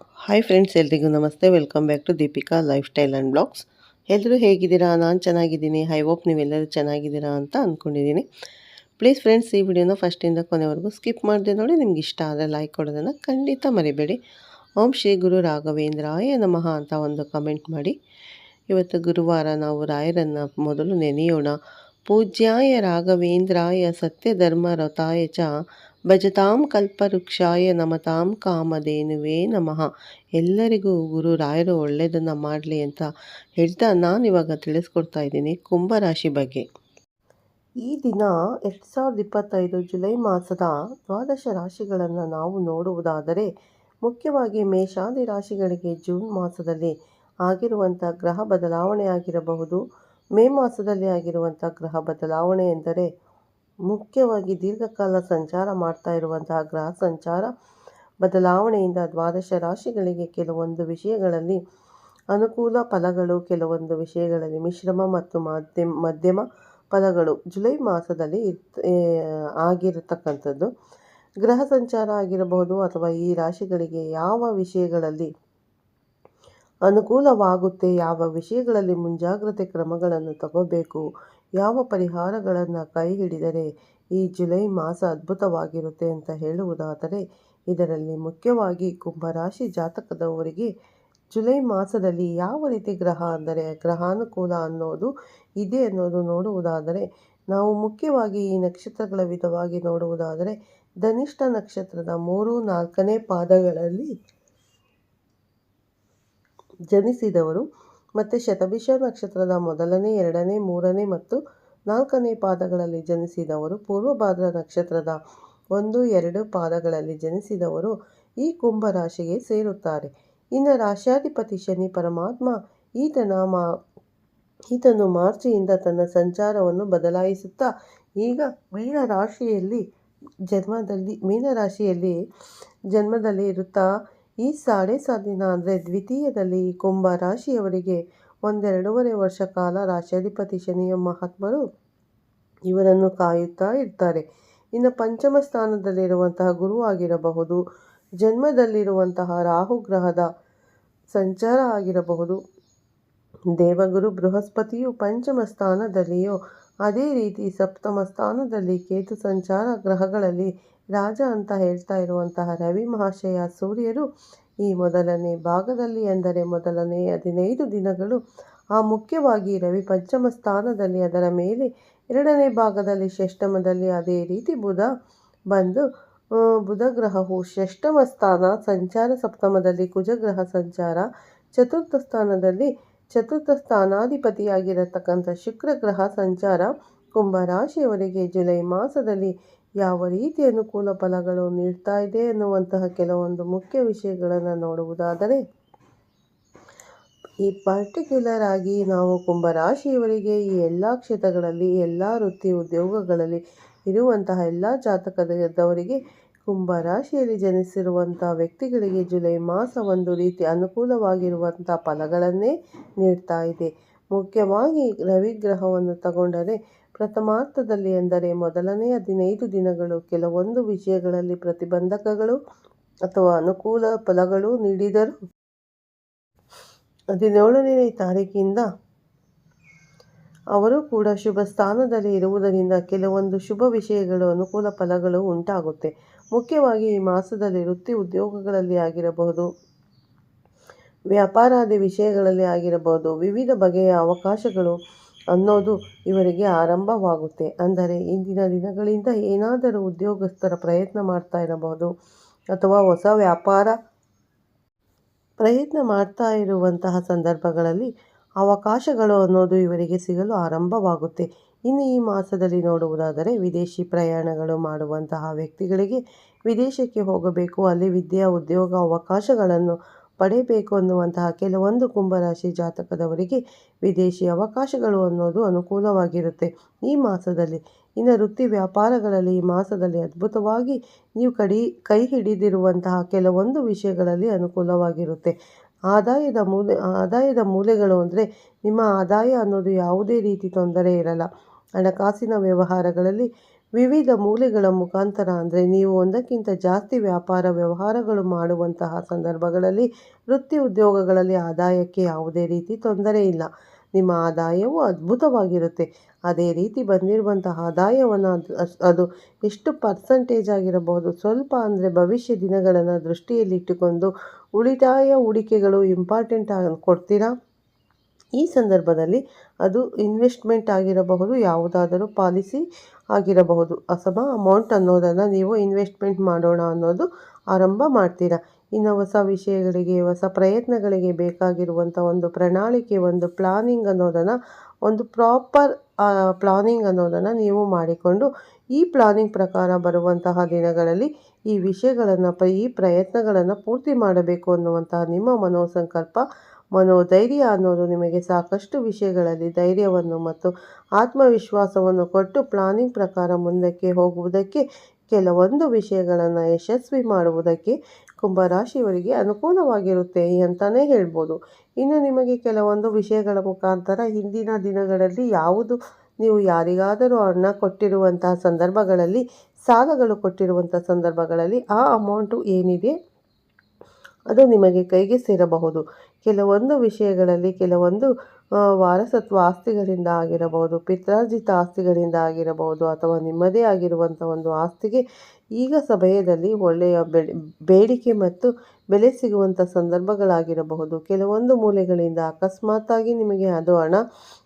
Hi friends ಎಲ್ರಿಗೂ ನಮಸ್ತೆ. Welcome back to Deepika lifestyle and blogs ಎಲ್ಲರೂ ಹೇಗಿದ್ದೀರಾ? ನಾನು ಚೆನ್ನಾಗಿದ್ದೀನಿ. ಐ ಹೋಪ್ ನೀವೆಲ್ಲರೂ ಚೆನ್ನಾಗಿದ್ದೀರಾ ಅಂತ ಅಂದ್ಕೊಂಡಿದ್ದೀನಿ ಪ್ಲೀಸ್ ಫ್ರೆಂಡ್ಸ್ ಈ ವಿಡಿಯೋನ ಫಸ್ಟಿಂದ ಕೊನೆವರೆಗೂ ಸ್ಕಿಪ್ ಮಾಡಿದೆ ನೋಡಿ. ನಿಮ್ಗೆ ಇಷ್ಟ ಆದರೆ ಲೈಕ್ ಕೊಡೋದನ್ನು ಖಂಡಿತ ಮರಿಬೇಡಿ. ಓಂ ಶ್ರೀ ಗುರು ರಾಘವೇಂದ್ರಾಯ ನಮಃ ಅಂತ ಒಂದು ಕಮೆಂಟ್ ಮಾಡಿ. ಇವತ್ತು ಗುರುವಾರ ನಾವು ರಾಯರನ್ನು ಮೊದಲು ನೆನೆಯೋಣ. ಪೂಜ್ಯಾಯ ರಾಘವೇಂದ್ರಾಯ ಸತ್ಯಧರ್ಮ ರಥಾಯ ಚ ಭಜತಾಂ ಕಲ್ಪವೃಕ್ಷಾಯ ನಮತಾಂ ಕಾಮಧೇನುವೇ ನಮಃ. ಎಲ್ಲರಿಗೂ ಗುರು ರಾಯರು ಒಳ್ಳೆಯದನ್ನು ಮಾಡಲಿ ಅಂತ ಹೇಳ್ತಾ ನಾನು ಇವಾಗ ತಿಳಿಸ್ಕೊಡ್ತಾ ಇದ್ದೀನಿ ಕುಂಭರಾಶಿ ಬಗ್ಗೆ. ಈ ದಿನ ಎರಡು ಸಾವಿರದ ಇಪ್ಪತ್ತೈದು ಜುಲೈ ಮಾಸದ ದ್ವಾದಶ ರಾಶಿಗಳನ್ನು ನಾವು ನೋಡುವುದಾದರೆ, ಮುಖ್ಯವಾಗಿ ಮೇಷಾದಿ ರಾಶಿಗಳಿಗೆ ಜೂನ್ ಮಾಸದಲ್ಲಿ ಆಗಿರುವಂಥ ಗ್ರಹ ಬದಲಾವಣೆ ಆಗಿರಬಹುದು. ಮೇ ಮಾಸದಲ್ಲಿ ಆಗಿರುವಂಥ ಗ್ರಹ ಬದಲಾವಣೆ ಎಂದರೆ ಮುಖ್ಯವಾಗಿ ದೀರ್ಘಕಾಲ ಸಂಚಾರ ಮಾಡ್ತಾ ಇರುವಂತಹ ಗ್ರಹ ಸಂಚಾರ ಬದಲಾವಣೆಯಿಂದ ದ್ವಾದಶ ರಾಶಿಗಳಿಗೆ ಕೆಲವೊಂದು ವಿಷಯಗಳಲ್ಲಿ ಅನುಕೂಲ ಫಲಗಳು, ಕೆಲವೊಂದು ವಿಷಯಗಳಲ್ಲಿ ಮಿಶ್ರಮ ಮತ್ತು ಮಧ್ಯಮ ಮಧ್ಯಮ ಫಲಗಳು. ಜುಲೈ ಮಾಸದಲ್ಲಿ ಆಗಿರತಕ್ಕಂಥದ್ದು. ಗ್ರಹ ಸಂಚಾರ ಆಗಿರಬಹುದು ಅಥವಾ ಈ ರಾಶಿಗಳಿಗೆ ಯಾವ ವಿಷಯಗಳಲ್ಲಿ ಅನುಕೂಲವಾಗುತ್ತೆ, ಯಾವ ವಿಷಯಗಳಲ್ಲಿ ಮುಂಜಾಗ್ರತೆ ಕ್ರಮಗಳನ್ನು ತಗೋಬೇಕು ಯಾವ ಪರಿಹಾರಗಳನ್ನು ಕೈ ಹಿಡಿದರೆ ಈ ಜುಲೈ ಮಾಸ ಅದ್ಭುತವಾಗಿರುತ್ತೆ ಅಂತ ಹೇಳುವುದಾದರೆ, ಇದರಲ್ಲಿ ಮುಖ್ಯವಾಗಿ ಕುಂಭರಾಶಿ ಜಾತಕದವರಿಗೆ ಜುಲೈ ಮಾಸದಲ್ಲಿ ಯಾವ ರೀತಿ ಗ್ರಹ ಅಂದರೆ ಗ್ರಹಾನುಕೂಲ ಅನ್ನೋದು ಇದೆ ಅನ್ನೋದು ನೋಡುವುದಾದರೆ, ನಾವು ಮುಖ್ಯವಾಗಿ ಈ ನಕ್ಷತ್ರಗಳ ವಿಧವಾಗಿ ನೋಡುವುದಾದರೆ, ಧನಿಷ್ಠ ನಕ್ಷತ್ರದ ಮೂರು ನಾಲ್ಕನೇ ಪಾದಗಳಲ್ಲಿ ಜನಿಸಿದವರು ಮತ್ತು ಶತಭಿಷ ನಕ್ಷತ್ರದ ಮೊದಲನೇ, ಎರಡನೇ, ಮೂರನೇ ಮತ್ತು ನಾಲ್ಕನೇ ಪಾದಗಳಲ್ಲಿ ಜನಿಸಿದವರು ಪೂರ್ವಭಾದ್ರ ನಕ್ಷತ್ರದ ಒಂದು, ಎರಡು ಪಾದಗಳಲ್ಲಿ ಜನಿಸಿದವರು ಈ ಕುಂಭ ರಾಶಿಗೆ ಸೇರುತ್ತಾರೆ. ಇನ್ನು ರಾಶ್ಯಾಧಿಪತಿ ಶನಿ ಪರಮಾತ್ಮ ಈತನ ಮಾ ಈತನು ಮಾರ್ಚಿಯಿಂದ ತನ್ನ ಸಂಚಾರವನ್ನು ಬದಲಾಯಿಸುತ್ತಾ, ಈಗ ಮೀನರಾಶಿಯಲ್ಲಿ ಜನ್ಮದಲ್ಲಿ ಮೀನರಾಶಿಯಲ್ಲಿ ಜನ್ಮದಲ್ಲಿ ಇರುತ್ತಾ ಈ ಸಾಡೆ ಸಾಲಿನ ಅಂದರೆ ದ್ವಿತೀಯದಲ್ಲಿ ಕುಂಭ ರಾಶಿಯವರಿಗೆ ಒಂದೆರಡೂವರೆ ವರ್ಷ ಕಾಲ ರಾಶ್ಯಾಧಿಪತಿ ಶನಿಯ ಮಹಾತ್ಮರು ಇವರನ್ನು ಕಾಯುತ್ತಾ ಇರ್ತಾರೆ. ಇನ್ನು ಪಂಚಮ ಸ್ಥಾನದಲ್ಲಿರುವಂತಹ ಗುರು ಆಗಿರಬಹುದು, ಜನ್ಮದಲ್ಲಿರುವಂತಹ ರಾಹು ಗ್ರಹದ ಸಂಚಾರ ಆಗಿರಬಹುದು, ದೇವಗುರು ಬೃಹಸ್ಪತಿಯು ಪಂಚಮ ಸ್ಥಾನದಲ್ಲಿಯೋ ಅದೇ ರೀತಿ ಸಪ್ತಮ ಸ್ಥಾನದಲ್ಲಿ ಕೇತು ಸಂಚಾರ ಗ್ರಹಗಳಲ್ಲಿ ರಾಜ ಅಂತ ಹೇಳ್ತಾ ಇರುವಂತಹ ರವಿ ಮಹಾಶಯ ಸೂರ್ಯರು ಈ ಮೊದಲನೇ ಭಾಗದಲ್ಲಿ ಅಂದರೆ ಮೊದಲನೇ ಹದಿನೈದು ದಿನಗಳು, ಆ ಮುಖ್ಯವಾಗಿ ರವಿ ಪಂಚಮ ಸ್ಥಾನದಲ್ಲಿ ಅದರ ಮೇಲೆ ಎರಡನೇ ಭಾಗದಲ್ಲಿ ಷಷ್ಟಮದಲ್ಲಿ ಅದೇ ರೀತಿ ಬುಧ ಬಂದು ಬುಧ ಗ್ರಹವು ಷಷ್ಟಮ ಸ್ಥಾನ, ಸಂಚಾರ ಸಪ್ತಮದಲ್ಲಿ ಕುಜಗ್ರಹ ಸಂಚಾರ, ಚತುರ್ಥ ಸ್ಥಾನದಲ್ಲಿ ಚತುರ್ಥ ಸ್ಥಾನಾಧಿಪತಿಯಾಗಿರತಕ್ಕಂಥ ಶುಕ್ರ ಗ್ರಹ ಸಂಚಾರ ಕುಂಭರಾಶಿಯವರಿಗೆ ಜುಲೈ ಮಾಸದಲ್ಲಿ ಯಾವ ರೀತಿ ಅನುಕೂಲ ಫಲಗಳು ನೀಡ್ತಾ ಇದೆ ಎನ್ನುವಂತಹ ಕೆಲವೊಂದು ಮುಖ್ಯ ವಿಷಯಗಳನ್ನು ನೋಡುವುದಾದರೆ, ಈ ಪರ್ಟಿಕ್ಯುಲರ್ ಆಗಿ ನಾವು ಕುಂಭರಾಶಿಯವರಿಗೆ ಈ ಎಲ್ಲ ಕ್ಷೇತ್ರಗಳಲ್ಲಿ, ಎಲ್ಲ ವೃತ್ತಿ ಉದ್ಯೋಗಗಳಲ್ಲಿ ಇರುವಂತಹ ಎಲ್ಲ ಜಾತಕದವರಿಗೆ ಕುಂಭರಾಶಿಯಲ್ಲಿ ಜನಿಸಿರುವಂಥ ವ್ಯಕ್ತಿಗಳಿಗೆ ಜುಲೈ ಮಾಸ ಒಂದು ರೀತಿ ಅನುಕೂಲವಾಗಿರುವಂಥ ಫಲಗಳನ್ನೇ ನೀಡ್ತಾ ಇದೆ. ಮುಖ್ಯವಾಗಿ ರವಿಗ್ರಹವನ್ನು ತಗೊಂಡರೆ ಪ್ರಥಮಾರ್ಥದಲ್ಲಿ ಎಂದರೆ ಮೊದಲನೇ ಹದಿನೈದು ದಿನಗಳು ಕೆಲವೊಂದು ವಿಷಯಗಳಲ್ಲಿ ಪ್ರತಿಬಂಧಕಗಳು ಅಥವಾ ಅನುಕೂಲ ಫಲಗಳು ನೀಡಿದರು ಹದಿನೇಳನೇ ತಾರೀಕಿಂದ ಅವರು ಕೂಡ ಶುಭ ಸ್ಥಾನದಲ್ಲಿ ಇರುವುದರಿಂದ ಕೆಲವೊಂದು ಶುಭ ವಿಷಯಗಳು ಅನುಕೂಲ ಫಲಗಳು ಉಂಟಾಗುತ್ತೆ. ಮುಖ್ಯವಾಗಿ ಈ ಮಾಸದಲ್ಲಿ ವೃತ್ತಿ ಉದ್ಯೋಗಗಳಲ್ಲಿ ಆಗಿರಬಹುದು, ವ್ಯಾಪಾರಾದಿ ವಿಷಯಗಳಲ್ಲಿ ಆಗಿರಬಹುದು, ವಿವಿಧ ಬಗೆಯ ಅವಕಾಶಗಳು ಅನ್ನೋದು ಇವರಿಗೆ ಆರಂಭವಾಗುತ್ತೆ. ಅಂದರೆ ಇಂದಿನ ದಿನಗಳಿಂದ ಏನಾದರೂ ಉದ್ಯೋಗಸ್ಥರ ಪ್ರಯತ್ನ ಮಾಡ್ತಾ ಇರಬಹುದು ಅಥವಾ ಹೊಸ ವ್ಯಾಪಾರ ಪ್ರಯತ್ನ ಮಾಡ್ತಾ ಇರುವಂತಹ ಸಂದರ್ಭಗಳಲ್ಲಿ ಅವಕಾಶಗಳು ಅನ್ನೋದು ಇವರಿಗೆ ಸಿಗಲು ಆರಂಭವಾಗುತ್ತೆ. ಇನ್ನು ಈ ಮಾಸದಲ್ಲಿ ನೋಡುವುದಾದರೆ ವಿದೇಶಿ ಪ್ರಯಾಣಗಳು ಮಾಡುವಂತಹ ವ್ಯಕ್ತಿಗಳಿಗೆ ವಿದೇಶಕ್ಕೆ ಹೋಗಬೇಕು, ಅಲ್ಲಿ ವಿದ್ಯಾ, ಉದ್ಯೋಗ, ಅವಕಾಶಗಳನ್ನು ಪಡೆಯಬೇಕು ಅನ್ನುವಂತಹ ಕೆಲವೊಂದು ಕುಂಭರಾಶಿ ಜಾತಕದವರಿಗೆ ವಿದೇಶಿ ಅವಕಾಶಗಳು ಅನ್ನೋದು ಅನುಕೂಲವಾಗಿರುತ್ತೆ. ಈ ಮಾಸದಲ್ಲಿ ಇನ್ನು ವೃತ್ತಿ ವ್ಯಾಪಾರಗಳಲ್ಲಿ, ಈ ಮಾಸದಲ್ಲಿ ಅದ್ಭುತವಾಗಿ ನೀವು ಕಡಿ, ಕೈ ಹಿಡಿದಿರುವಂತಹ ಕೆಲವೊಂದು ವಿಷಯಗಳಲ್ಲಿ ಅನುಕೂಲವಾಗಿರುತ್ತೆ. ಆದಾಯದ ಮೂಲೆ, ಆದಾಯದ ಮೂಲೆಗಳು ಅಂದರೆ ನಿಮ್ಮ ಆದಾಯ ಅನ್ನೋದು ಯಾವುದೇ ರೀತಿ ತೊಂದರೆ ಇರಲ್ಲ. ಹಣಕಾಸಿನ ವ್ಯವಹಾರಗಳಲ್ಲಿ ವಿವಿಧ ಮೂಲೆಗಳ ಮುಖಾಂತರ ಅಂದರೆ ನೀವು ಒಂದಕ್ಕಿಂತ ಜಾಸ್ತಿ ವ್ಯಾಪಾರ ವ್ಯವಹಾರಗಳು ಮಾಡುವಂತಹ ಸಂದರ್ಭಗಳಲ್ಲಿ ವೃತ್ತಿ ಉದ್ಯೋಗಗಳಲ್ಲಿ ಆದಾಯಕ್ಕೆ ಯಾವುದೇ ರೀತಿ ತೊಂದರೆ ಇಲ್ಲ. ನಿಮ್ಮ ಆದಾಯವು ಅದ್ಭುತವಾಗಿರುತ್ತೆ. ಅದೇ ರೀತಿ ಬಂದಿರುವಂತಹ ಆದಾಯವನ್ನು ಅದು ಅದು ಎಷ್ಟು ಪರ್ಸಂಟೇಜ್ ಆಗಿರಬಹುದು? ಸ್ವಲ್ಪ ಅಂದರೆ ಭವಿಷ್ಯ ದಿನಗಳನ್ನು ದೃಷ್ಟಿಯಲ್ಲಿಟ್ಟುಕೊಂಡು ಉಳಿತಾಯ ಹೂಡಿಕೆಗಳು ಇಂಪಾರ್ಟೆಂಟ್ ಆಗಿ ಕೊಡ್ತೀರಾ? ಈ ಸಂದರ್ಭದಲ್ಲಿ ಅದು ಇನ್ವೆಸ್ಟ್ಮೆಂಟ್ ಆಗಿರಬಹುದು, ಯಾವುದಾದರೂ ಪಾಲಿಸಿ ಆಗಿರಬಹುದು. ಅಥವಾ ಅಮೌಂಟ್ ಅನ್ನೋದನ್ನು ನೀವು ಇನ್ವೆಸ್ಟ್ಮೆಂಟ್ ಮಾಡೋಣ ಅನ್ನೋದು ಆರಂಭ ಮಾಡ್ತೀರಾ? ಇನ್ನು ಹೊಸ ವಿಷಯಗಳಿಗೆ, ಹೊಸ ಪ್ರಯತ್ನಗಳಿಗೆ ಬೇಕಾಗಿರುವಂಥ ಒಂದು ಪ್ರಣಾಳಿಕೆ, ಒಂದು ಪ್ಲಾನಿಂಗ್ ಅನ್ನೋದನ್ನು, ಒಂದು ಪ್ರಾಪರ್ ಪ್ಲಾನಿಂಗ್ ಅನ್ನೋದನ್ನು ನೀವು ಮಾಡಿಕೊಂಡು ಈ ಪ್ಲಾನಿಂಗ್ ಪ್ರಕಾರ ಬರುವಂತಹ ದಿನಗಳಲ್ಲಿ ಈ ವಿಷಯಗಳನ್ನು, ಈ ಪ್ರಯತ್ನಗಳನ್ನು ಪೂರ್ತಿ ಮಾಡಬೇಕು ಅನ್ನುವಂತಹ ನಿಮ್ಮ ಮನೋಸಂಕಲ್ಪ ಮನೋಧೈರ್ಯ ಅನ್ನೋದು ನಿಮಗೆ ಸಾಕಷ್ಟು ವಿಷಯಗಳಲ್ಲಿ ಧೈರ್ಯವನ್ನು ಮತ್ತು ಆತ್ಮವಿಶ್ವಾಸವನ್ನು ಕೊಟ್ಟು ಪ್ಲಾನಿಂಗ್ ಪ್ರಕಾರ ಮುಂದಕ್ಕೆ ಹೋಗುವುದಕ್ಕೆ ಕೆಲವೊಂದು ವಿಷಯಗಳನ್ನು ಯಶಸ್ವಿ ಮಾಡುವುದಕ್ಕೆ ಕುಂಭರಾಶಿಯವರಿಗೆ ಅನುಕೂಲವಾಗಿರುತ್ತೆ ಅಂತಲೇ ಹೇಳ್ಬೋದು. ಇನ್ನು ನಿಮಗೆ ಕೆಲವೊಂದು ವಿಷಯಗಳ ಮುಖಾಂತರ ಹಿಂದಿನ ದಿನಗಳಲ್ಲಿ ಯಾವುದು, ನೀವು ಯಾರಿಗಾದರೂ ಹಣ ಕೊಟ್ಟಿರುವಂತಹ ಸಂದರ್ಭಗಳಲ್ಲಿ, ಸಾಲಗಳು ಕೊಟ್ಟಿರುವಂಥ ಸಂದರ್ಭಗಳಲ್ಲಿ ಆ ಅಮೌಂಟು ಏನಿದೆ, ಅದು ನಿಮಗೆ ಕೈಗೆ ಸೇರಬಹುದು. ಕೆಲವೊಂದು ವಿಷಯಗಳಲ್ಲಿ ಕೆಲವೊಂದು ವಾರಸತ್ವ ಆಸ್ತಿಗಳಿಂದ ಆಗಿರಬಹುದು, ಪಿತ್ರಾರ್ಜಿತ ಆಸ್ತಿಗಳಿಂದ ಆಗಿರಬಹುದು ಅಥವಾ ನಿಮ್ಮದೇ ಆಗಿರುವಂಥ ಒಂದು ಆಸ್ತಿಗೆ ಈಗ ಸಮಯದಲ್ಲಿ ಒಳ್ಳೆಯ ಬೇಡಿಕೆ ಮತ್ತು ಬೆಲೆ ಸಿಗುವಂಥ ಸಂದರ್ಭಗಳಾಗಿರಬಹುದು. ಕೆಲವೊಂದು ಮೂಲೆಗಳಿಂದ ಅಕಸ್ಮಾತ್ತಾಗಿ ನಿಮಗೆ ಅದು ಹಣ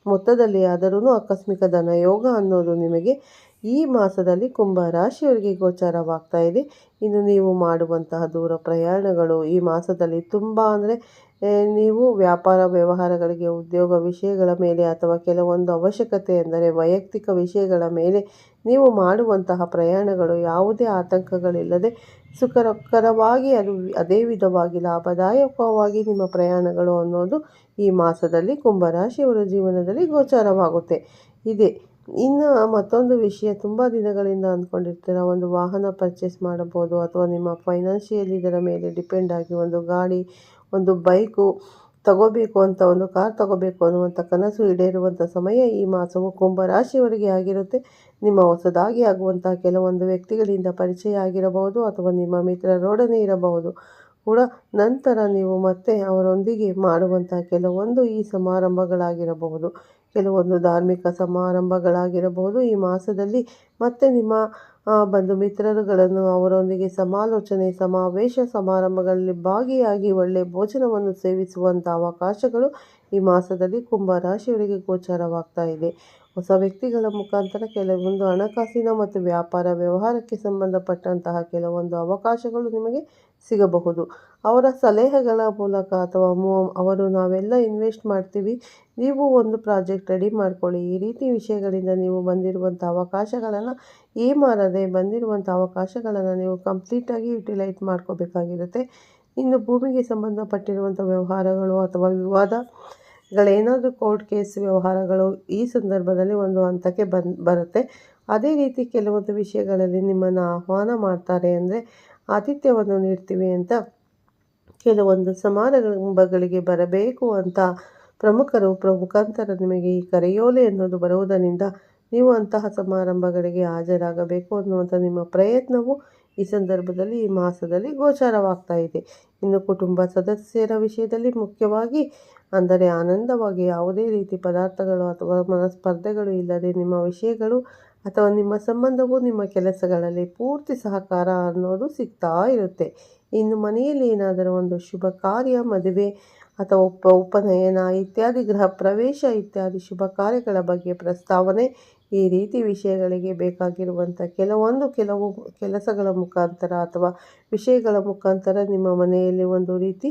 ಮೊತ್ತದಲ್ಲಿ ಆದರೂ ಆಕಸ್ಮಿಕ ಧನಯೋಗ ಅನ್ನೋದು ನಿಮಗೆ ಈ ಮಾಸದಲ್ಲಿ ಕುಂಭ ರಾಶಿಯವರಿಗೆ ಗೋಚಾರವಾಗ್ತಾ ಇದೆ. ಇನ್ನು ನೀವು ಮಾಡುವಂತಹ ದೂರ ಪ್ರಯಾಣಗಳು ಈ ಮಾಸದಲ್ಲಿ ತುಂಬ ಅಂದರೆ ನೀವು ವ್ಯಾಪಾರ ವ್ಯವಹಾರಗಳಿಗೆ, ಉದ್ಯೋಗ ವಿಷಯಗಳ ಮೇಲೆ ಅಥವಾ ಕೆಲವೊಂದು ಅವಶ್ಯಕತೆ ಎಂದರೆ ವೈಯಕ್ತಿಕ ವಿಷಯಗಳ ಮೇಲೆ ನೀವು ಮಾಡುವಂತಹ ಪ್ರಯಾಣಗಳು ಯಾವುದೇ ಆತಂಕಗಳಿಲ್ಲದೆ ಸುಖಕರವಾಗಿ ಅದು ಅದೇ ವಿಧವಾಗಿ ಲಾಭದಾಯಕವಾಗಿ ನಿಮ್ಮ ಪ್ರಯಾಣಗಳು ಅನ್ನೋದು ಈ ಮಾಸದಲ್ಲಿ ಕುಂಭರಾಶಿಯವರ ಜೀವನದಲ್ಲಿ ಗೋಚಾರವಾಗುತ್ತೆ. ಇದೆ. ಇನ್ನು ಮತ್ತೊಂದು ವಿಷಯ ತುಂಬ ದಿನಗಳಿಂದ ಅಂದ್ಕೊಂಡಿರ್ತೀರ, ಒಂದು ವಾಹನ ಪರ್ಚೇಸ್ ಮಾಡಬಹುದು ಅಥವಾ ನಿಮ್ಮ ಫೈನಾನ್ಷಿಯಲ್ ಇದರ ಮೇಲೆ ಡಿಪೆಂಡ್ ಆಗಿ ಒಂದು ಗಾಡಿ, ಒಂದು ಬೈಕು ತಗೋಬೇಕು ಅಂತ ಒಂದು ಕಾರ್ ತಗೋಬೇಕು ಅನ್ನುವಂಥ ಕನಸು ಈಡೇರುವಂಥ ಸಮಯ ಈ ಮಾಸವು ಕುಂಭರಾಶಿಯವರಿಗೆ ಆಗಿರುತ್ತೆ. ನಿಮ್ಮ ಹೊಸದಾಗಿ ಆಗುವಂಥ ಕೆಲವೊಂದು ವ್ಯಕ್ತಿಗಳಿಂದ ಪರಿಚಯ ಆಗಿರಬಹುದು ಅಥವಾ ನಿಮ್ಮ ಮಿತ್ರರೊಡನೆ ಇರಬಹುದು ಕೂಡ. ನಂತರ ನೀವು ಮತ್ತೆ ಅವರೊಂದಿಗೆ ಮಾಡುವಂಥ ಕೆಲವೊಂದು ಈ ಸಮಾರಂಭಗಳಾಗಿರಬಹುದು. ಕೆಲವೊಂದು ಧಾರ್ಮಿಕ ಸಮಾರಂಭಗಳಾಗಿರಬಹುದು. ಈ ಮಾಸದಲ್ಲಿ ಮತ್ತೆ ನಿಮ್ಮ ಬಂಧು ಮಿತ್ರರುಗಳನ್ನು ಅವರೊಂದಿಗೆ ಸಮಾಲೋಚನೆ, ಸಮಾವೇಶ, ಸಮಾರಂಭಗಳಲ್ಲಿ ಭಾಗಿಯಾಗಿ ಒಳ್ಳೆಯ ಭೋಜನವನ್ನು ಸೇವಿಸುವಂಥ ಅವಕಾಶಗಳು ಈ ಮಾಸದಲ್ಲಿ ಕುಂಭ ರಾಶಿಯವರಿಗೆ ಗೋಚರವಾಗ್ತಾ ಇದೆ. ಹೊಸ ವ್ಯಕ್ತಿಗಳ ಮುಖಾಂತರ ಕೆಲವೊಂದು ಹಣಕಾಸಿನ ಮತ್ತು ವ್ಯಾಪಾರ ವ್ಯವಹಾರಕ್ಕೆ ಸಂಬಂಧಪಟ್ಟಂತಹ ಕೆಲವೊಂದು ಅವಕಾಶಗಳು ನಿಮಗೆ ಸಿಗಬಹುದು. ಅವರ ಸಲಹೆಗಳ ಮೂಲಕ ಅಥವಾ ಅವರು ನಾವೆಲ್ಲ ಇನ್ವೆಸ್ಟ್ ಮಾಡ್ತೀವಿ, ನೀವು ಒಂದು ಪ್ರಾಜೆಕ್ಟ್ ರೆಡಿ ಮಾಡ್ಕೊಳ್ಳಿ. ಈ ರೀತಿ ವಿಷಯಗಳಿಂದ ನೀವು ಬಂದಿರುವಂಥ ಅವಕಾಶಗಳನ್ನು ಈ ಮಾರದೆ ಬಂದಿರುವಂಥ ಅವಕಾಶಗಳನ್ನು ನೀವು ಕಂಪ್ಲೀಟಾಗಿ ಯುಟಿಲೈಟ್ ಮಾಡ್ಕೋಬೇಕಾಗಿರುತ್ತೆ. ಇನ್ನು ಭೂಮಿಗೆ ಸಂಬಂಧಪಟ್ಟಿರುವಂಥ ವ್ಯವಹಾರಗಳು ಅಥವಾ ವಿವಾದಗಳೇನಾದರೂ ಕೋರ್ಟ್ ಕೇಸ್ ವ್ಯವಹಾರಗಳು ಈ ಸಂದರ್ಭದಲ್ಲಿ ಒಂದು ಹಂತಕ್ಕೆ ಬಂದು, ಬರುತ್ತೆ. ಅದೇ ರೀತಿ ಕೆಲವೊಂದು ವಿಷಯಗಳಲ್ಲಿ ನಿಮ್ಮನ್ನು ಆಹ್ವಾನ ಮಾಡ್ತಾರೆ ಅಂದರೆ ಆತಿಥ್ಯವನ್ನು ನೀಡ್ತೀವಿ ಅಂತ ಕೆಲವೊಂದು ಸಮಾರಂಭಗಳಿಗೆ ಬರಬೇಕು ಅಂತ ಪ್ರಮುಖರು ಪ್ರಮುಖಾಂತರ ನಿಮಗೆ ಈ ಕರೆಯೋಲೆ ಅನ್ನೋದು ಬರುವುದರಿಂದ ನೀವು ಅಂತಹ ಸಮಾರಂಭಗಳಿಗೆ ಹಾಜರಾಗಬೇಕು ಅನ್ನುವಂಥ ನಿಮ್ಮ ಪ್ರಯತ್ನವು ಈ ಸಂದರ್ಭದಲ್ಲಿ ಈ ಮಾಸದಲ್ಲಿ ಗೋಚಾರವಾಗ್ತಾ ಇದೆ. ಇನ್ನು ಕುಟುಂಬ ಸದಸ್ಯರ ವಿಷಯದಲ್ಲಿ ಮುಖ್ಯವಾಗಿ ಅಂದರೆ ಆನಂದವಾಗಿ ಯಾವುದೇ ರೀತಿ ಪದಾರ್ಥಗಳು ಅಥವಾ ಮನಸ್ಪರ್ಧೆಗಳು ಇಲ್ಲದೆ ನಿಮ್ಮ ವಿಷಯಗಳು ಅಥವಾ ನಿಮ್ಮ ಸಂಬಂಧವು ನಿಮ್ಮ ಕೆಲಸಗಳಲ್ಲಿ ಪೂರ್ತಿ ಸಹಕಾರ ಅನ್ನೋದು ಸಿಗ್ತಾ ಇರುತ್ತೆ. ಇನ್ನು ಮನೆಯಲ್ಲಿ ಏನಾದರೂ ಒಂದು ಶುಭ ಕಾರ್ಯ, ಮದುವೆ ಅಥವಾ ಉಪ ಉಪನಯನ ಇತ್ಯಾದಿ, ಗೃಹ ಪ್ರವೇಶ ಇತ್ಯಾದಿ ಶುಭ ಕಾರ್ಯಗಳ ಬಗ್ಗೆ ಪ್ರಸ್ತಾವನೆ ಈ ರೀತಿ ವಿಷಯಗಳಿಗೆ ಬೇಕಾಗಿರುವಂಥ ಕೆಲವೊಂದು ಕೆಲವು ಕೆಲಸಗಳ ಮುಖಾಂತರ ಅಥವಾ ವಿಷಯಗಳ ಮುಖಾಂತರ ನಿಮ್ಮ ಮನೆಯಲ್ಲಿ ಒಂದು ರೀತಿ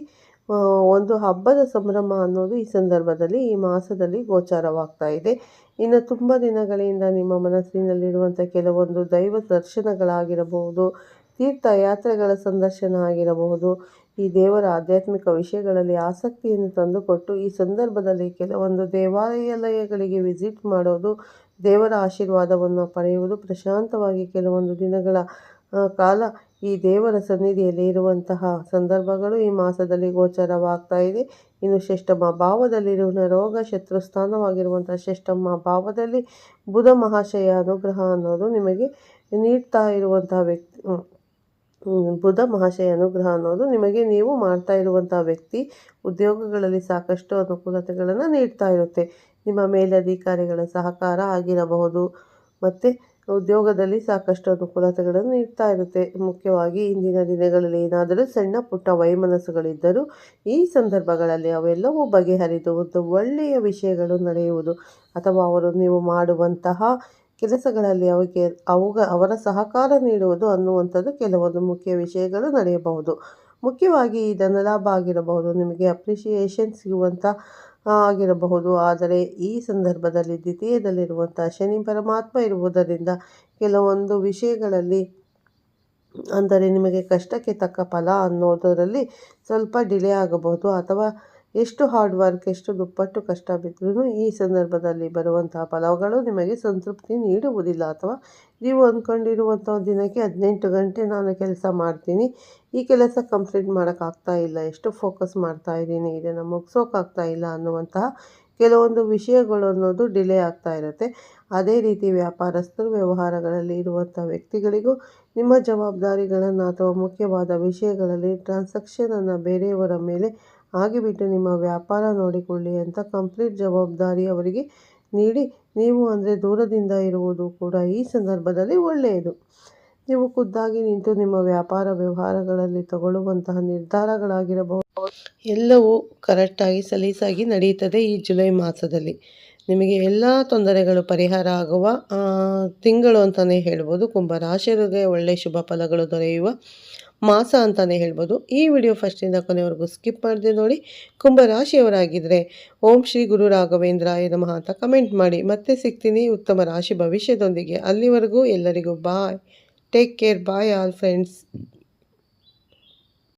ಒಂದು ಹಬ್ಬದ ಸಂಭ್ರಮ ಅನ್ನೋದು ಈ ಸಂದರ್ಭದಲ್ಲಿ ಈ ಮಾಸದಲ್ಲಿ ಗೋಚಾರವಾಗ್ತಾ ಇದೆ. ಇನ್ನು ತುಂಬ ದಿನಗಳಿಂದ ನಿಮ್ಮ ಮನಸ್ಸಿನಲ್ಲಿರುವಂಥ ಕೆಲವೊಂದು ದೈವ ದರ್ಶನಗಳಾಗಿರಬಹುದು, ತೀರ್ಥಯಾತ್ರೆಗಳ ಸಂದರ್ಶನ ಆಗಿರಬಹುದು, ಈ ದೇವರ ಆಧ್ಯಾತ್ಮಿಕ ವಿಷಯಗಳಲ್ಲಿ ಆಸಕ್ತಿಯನ್ನು ತಂದುಕೊಟ್ಟು ಈ ಸಂದರ್ಭದಲ್ಲಿ ಕೆಲವೊಂದು ದೇವಾಲಯಗಳಿಗೆ ವಿಸಿಟ್ ಮಾಡೋದು, ದೇವರ ಆಶೀರ್ವಾದವನ್ನು ಪಡೆಯುವುದು ಪ್ರಶಾಂತವಾಗಿ ಕೆಲವೊಂದು ದಿನಗಳ ಕಾಲ ಈ ದೇವರ ಸನ್ನಿಧಿಯಲ್ಲಿ ಇರುವಂತಹ ಸಂದರ್ಭಗಳು ಈ ಮಾಸದಲ್ಲಿ ಗೋಚರವಾಗ್ತಾ ಇದೆ. ಇನ್ನು ಶ್ರೇಷ್ಠಮ್ಮ ಭಾವದಲ್ಲಿರುವ ರೋಗ ಶತ್ರು ಸ್ಥಾನವಾಗಿರುವಂತಹ ಷಷ್ಠಮ ಭಾವದಲ್ಲಿ ಬುಧ ಮಹಾಶಯ ಅನುಗ್ರಹ ಅನ್ನೋದು ನಿಮಗೆ ನೀಡ್ತಾ ಇರುವಂತಹ ವ್ಯಕ್ತಿ ಬುಧ ಮಹಾಶಯ ಅನುಗ್ರಹ ಅನ್ನೋದು ನಿಮಗೆ ನೀವು ಮಾಡ್ತಾ ಇರುವಂತಹ ವ್ಯಕ್ತಿ, ಉದ್ಯೋಗಗಳಲ್ಲಿ ಸಾಕಷ್ಟು ಅನುಕೂಲತೆಗಳನ್ನು ನೀಡ್ತಾ ಇರುತ್ತೆ. ನಿಮ್ಮ ಮೇಲಧಿಕಾರಿಗಳ ಸಹಕಾರ ಆಗಿರಬಹುದು. ಮತ್ತು ಉದ್ಯೋಗದಲ್ಲಿ ಸಾಕಷ್ಟು ಅನುಕೂಲತೆಗಳನ್ನು ನೀಡ್ತಾ ಇರುತ್ತೆ. ಮುಖ್ಯವಾಗಿ ಇಂದಿನ ದಿನಗಳಲ್ಲಿ ಏನಾದರೂ ಸಣ್ಣ ಪುಟ್ಟ ವೈಮನಸ್ಸುಗಳಿದ್ದರೂ ಈ ಸಂದರ್ಭಗಳಲ್ಲಿ ಅವೆಲ್ಲವೂ ಬಗೆಹರಿದು ಒಂದು ಒಳ್ಳೆಯ ವಿಷಯಗಳು ನಡೆಯುವುದು. ಅಥವಾ ಅವರು ನೀವು ಮಾಡುವಂತಹ ಕೆಲಸಗಳಲ್ಲಿ ಅವರಿಗೆ ಅವುಗ ಅವರ ಸಹಕಾರ ನೀಡುವುದು ಅನ್ನುವಂಥದ್ದು ಕೆಲವೊಂದು ಮುಖ್ಯ ವಿಷಯಗಳು ನಡೆಯಬಹುದು. ಮುಖ್ಯವಾಗಿ ಈ ಧನಲಾಭ ಆಗಿರಬಹುದು. ನಿಮಗೆ ಅಪ್ರಿಷಿಯೇಷನ್ ಸಿಗುವಂಥ ಆಗಿರಬಹುದು. ಆದರೆ ಈ ಸಂದರ್ಭದಲ್ಲಿ ದ್ವಿತೀಯದಲ್ಲಿರುವಂಥ ಶನಿ ಪರಮಾತ್ಮ ಇರುವುದರಿಂದ ಕೆಲವೊಂದು ವಿಷಯಗಳಲ್ಲಿ, ಅಂದರೆ ನಿಮಗೆ ಕಷ್ಟಕ್ಕೆ ತಕ್ಕ ಫಲ ಅನ್ನೋದರಲ್ಲಿ ಸ್ವಲ್ಪ ಡಿಲೇ ಆಗಬಹುದು. ಅಥವಾ ಎಷ್ಟು ಹಾರ್ಡ್ ವರ್ಕ್ ಎಷ್ಟು ದುಪ್ಪಟ್ಟು ಕಷ್ಟ ಬಿದ್ದರೂ ಈ ಸಂದರ್ಭದಲ್ಲಿ ಬರುವಂತಹ ಫಲಗಳು ನಿಮಗೆ ಸಂತೃಪ್ತಿ ನೀಡುವುದಿಲ್ಲ ಅಥವಾ ನೀವು ಅಂದ್ಕೊಂಡಿರುವಂಥ ದಿನಕ್ಕೆ ಹದಿನೆಂಟು ಗಂಟೆ ನಾನು ಕೆಲಸ ಮಾಡ್ತೀನಿ, ಈ ಕೆಲಸ ಕಂಪ್ಲೀಟ್ ಮಾಡೋಕ್ಕಾಗ್ತಾ ಇಲ್ಲ, ಎಷ್ಟು ಫೋಕಸ್ ಮಾಡ್ತಾ ಇದ್ದೀನಿ ಇದನ್ನು ಮುಗಿಸೋಕ್ಕಾಗ್ತಾ ಇಲ್ಲ ಅನ್ನುವಂತಹ ಕೆಲವೊಂದು ವಿಷಯಗಳು ಅನ್ನೋದು ಡಿಲೇ ಆಗ್ತಾ ಇರುತ್ತೆ. ಅದೇ ರೀತಿ ವ್ಯಾಪಾರಸ್ಥರು ವ್ಯವಹಾರಗಳಲ್ಲಿ ಇರುವಂಥ ವ್ಯಕ್ತಿಗಳಿಗೂ ನಿಮ್ಮ ಜವಾಬ್ದಾರಿಗಳನ್ನು ಅಥವಾ ಮುಖ್ಯವಾದ ವಿಷಯಗಳಲ್ಲಿ ಟ್ರಾನ್ಸಾಕ್ಷನನ್ನು ಬೇರೆಯವರ ಮೇಲೆ ಆಗಿಬಿಟ್ಟು ನಿಮ್ಮ ವ್ಯಾಪಾರ ನೋಡಿಕೊಳ್ಳಿ ಅಂತ ಕಂಪ್ಲೀಟ್ ಜವಾಬ್ದಾರಿ ಅವರಿಗೆ ನೀಡಿ. ನೀವು ಅಂದರೆ ದೂರದಿಂದ ಇರುವುದು ಕೂಡ ಈ ಸಂದರ್ಭದಲ್ಲಿ ಒಳ್ಳೆಯದು. ನೀವು ಖುದ್ದಾಗಿ ನಿಂತು ನಿಮ್ಮ ವ್ಯಾಪಾರ ವ್ಯವಹಾರಗಳಲ್ಲಿ ತಗೊಳ್ಳುವಂತಹ ನಿರ್ಧಾರಗಳಾಗಿರಬಹುದು. ಎಲ್ಲವೂ ಕರೆಕ್ಟಾಗಿ ಸಲೀಸಾಗಿ ನಡೆಯುತ್ತದೆ ಈ ಜುಲೈ ಮಾಸದಲ್ಲಿ. ನಿಮಗೆ ಎಲ್ಲ ತೊಂದರೆಗಳು ಪರಿಹಾರ ಆಗುವ ತಿಂಗಳು ಅಂತಲೇ ಹೇಳ್ಬೋದು. ಕುಂಭರಾಶಿಯವರಿಗೆ ಒಳ್ಳೆಯ ಶುಭ ಫಲಗಳು ದೊರೆಯುವ ಮಾಸ ಅಂತಲೇ ಹೇಳ್ಬೋದು. ಈ ವಿಡಿಯೋ ಫಸ್ಟಿಂದ ಕೊನೆವರೆಗೂ ಸ್ಕಿಪ್ ಮಾಡಿದೆ ನೋಡಿ. ಕುಂಭರಾಶಿಯವರಾಗಿದ್ದರೆ ಓಂ ಶ್ರೀ ಗುರು ರಾಘವೇಂದ್ರಾಯ ನಮಃ ಅಂತ ಕಮೆಂಟ್ ಮಾಡಿ. ಮತ್ತೆ ಸಿಗ್ತೀನಿ ಉತ್ತಮ ರಾಶಿ ಭವಿಷ್ಯದೊಂದಿಗೆ. ಅಲ್ಲಿವರೆಗೂ ಎಲ್ಲರಿಗೂ bye. Take care. Bye all friends.